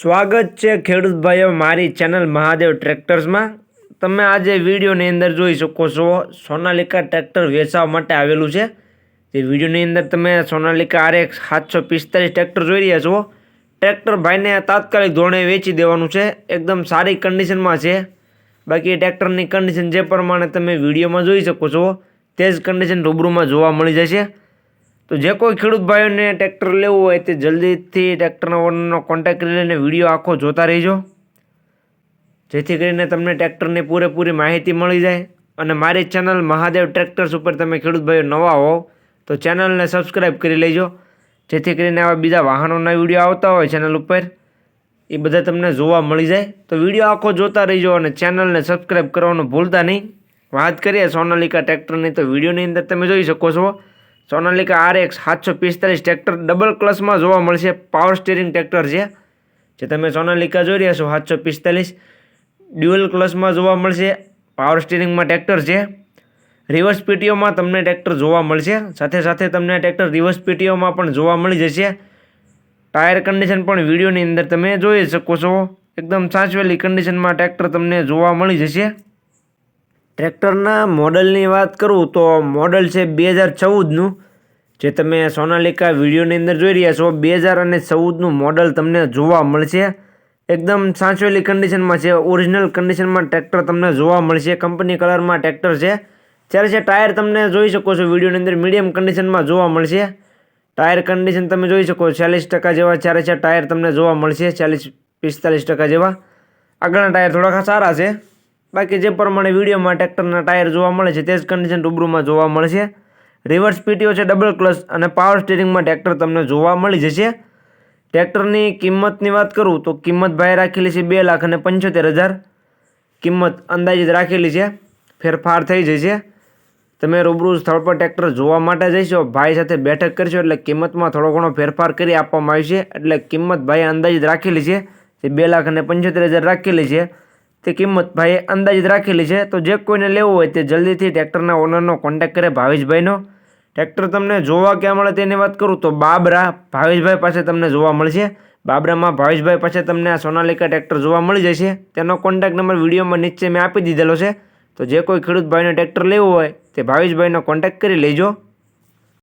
સ્વાગત છે ખેડૂત ભાઈઓ મારી ચેનલ મહાદેવ ટ્રેક્ટર્સમાં. તમે આજે વિડીયોની અંદર જોઈ શકો છો સોનાલિકા ટ્રેક્ટર વેચવા માટે આવેલું છે. જે વિડીયોની અંદર તમે સોનાલિકા આર એક્સ સાતસો પિસ્તાલીસ ટ્રેક્ટર જોઈ રહ્યા છો. ટ્રેક્ટર ભાઈને તાત્કાલિક ધોરણે વેચી દેવાનું છે. એકદમ સારી કન્ડિશનમાં છે. બાકી ટ્રેક્ટરની કન્ડિશન જે પ્રમાણે તમે વિડીયોમાં જોઈ શકો છો, તે જ કન્ડિશન રૂબરૂમાં જોવા મળી જશે. તો જે કોઈ ખેડૂત ભાઈઓને ટ્રેક્ટર લેવું હોય તે જલ્દીથી ટ્રેક્ટરના ઓનરનો કોન્ટેક્ટ કરી લઈને વીડિયો આખો જોતા રહેજો. જેથી કરીને તમને ટ્રેક્ટરની પૂરેપૂરી માહિતી મળી જાય અને મારી ચેનલ મહાદેવ ટ્રેક્ટર્સ ઉપર તમે ખેડૂત ભાઈઓ નવા હોવ તો ચેનલને સબસ્ક્રાઈબ કરી લેજો. જેથી કરીને આવા બીજા વાહનોના વીડિયો આવતા હોય ચેનલ ઉપર, એ બધા તમને જોવા મળી જાય. તો વીડિયો આખો જોતા રહીજો અને ચેનલને સબસ્ક્રાઈબ કરવાનું ભૂલતા નહીં. વાત કરીએ સોનાલિકા ટ્રેક્ટરની, તો વિડીયોની અંદર તમે જોઈ શકો છો સોનાલિકા આર એક્સ સાતસો પિસ્તાલીસ ટ્રેક્ટર ડબલ ક્લસમાં જોવા મળશે. પાવર સ્ટીરિંગ ટ્રેક્ટર છે. જે તમે સોનાલિકા જોઈ રહ્યા છો, સાતસો પિસ્તાલીસ. ડ્યુઅલ ક્લસમાં જોવા મળશે. પાવર સ્ટીરિંગમાં ટ્રેક્ટર છે. રિવર્સ પીટીઓમાં તમને ટ્રેક્ટર જોવા મળશે. સાથે સાથે તમને ટ્રેક્ટર રિવર્સ પીટીઓમાં પણ જોવા મળી જશે. ટાયર કન્ડિશન પણ વિડીયોની અંદર તમે જોઈ શકો છો. એકદમ સાચવેલી કન્ડિશનમાં ટ્રેક્ટર તમને જોવા મળી જશે. ટ્રેક્ટરના મોડલની વાત કરું તો મોડલ છે બે હજાર ચૌદનું. જે તમે સોનાલિકા વિડીયોની અંદર જોઈ રહ્યા છો, બે હજાર અને ચૌદનું મોડલ તમને જોવા મળશે. એકદમ સાચવેલી કન્ડિશનમાં છે ઓરિજિનલ કન્ડિશનમાં ટ્રેક્ટર તમને જોવા મળશે. કંપની કલરમાં ટ્રેક્ટર છે. જ્યારે છે ટાયર તમને જોઈ શકો છો, વિડીયોની અંદર મીડિયમ કન્ડિશનમાં જોવા મળશે. ટાયર કન્ડિશન તમે જોઈ શકો, ચાલીસ ટકા જેવા. ચારે છે ટાયર તમને જોવા મળશે ચાલીસ પિસ્તાલીસ ટકા જેવા. આગળના ટાયર થોડાક સારા છે. બાકી જે પ્રમાણે વિડીયોમાં ટ્રેક્ટરના ટાયર જોવા મળે છે, તે જ કન્ડિશન રૂબરૂમાં જોવા મળશે. રિવર્સ પીટીઓ છે ડબલ ક્લચ અને પાવર સ્ટીરિંગમાં ટ્રેક્ટર તમને જોવા મળી જશે. ટ્રેક્ટરની કિંમતની વાત કરું તો કિંમત ભાઈ રાખેલી છે બે લાખ અને પંચોતેર હજાર. કિંમત અંદાજિત રાખેલી છે, ફેરફાર થઈ જશે. તમે રૂબરૂ સ્થળ પર ટ્રેક્ટર જોવા માટે જઈશો, ભાઈ સાથે બેઠક કરશો એટલે કિંમતમાં થોડો ઘણો ફેરફાર કરી આપવામાં આવશે. એટલે કિંમત ભાઈએ અંદાજિત રાખેલી છે તે બે લાખ અને પંચોતેર હજાર રાખેલી છે. તે કિંમત ભાઈએ અંદાજિત રાખેલી છે. તો જે કોઈને લેવું હોય તે જલ્દીથી ટ્રેક્ટરના ઓનરનો કોન્ટેક્ટ કરે ભાવેશભાઈનો. ટ્રેક્ટર તમને જોવા ક્યાં મળે તેની વાત કરું તો બાબરા ભાવેશભાઈ પાસે તમને જોવા મળશે. બાબરામાં ભાવેશભાઈ પાસે તમને આ સોનાલિકા ટ્રેક્ટર જોવા મળી જશે. તેનો કોન્ટેક્ટ નંબર વિડીયોમાં નીચે મેં આપી દીધેલો છે. તો જે કોઈ ખેડૂત ભાઈને ટ્રેક્ટર લેવું હોય તે ભાવેશભાઈનો કોન્ટેક્ટ કરી લેજો.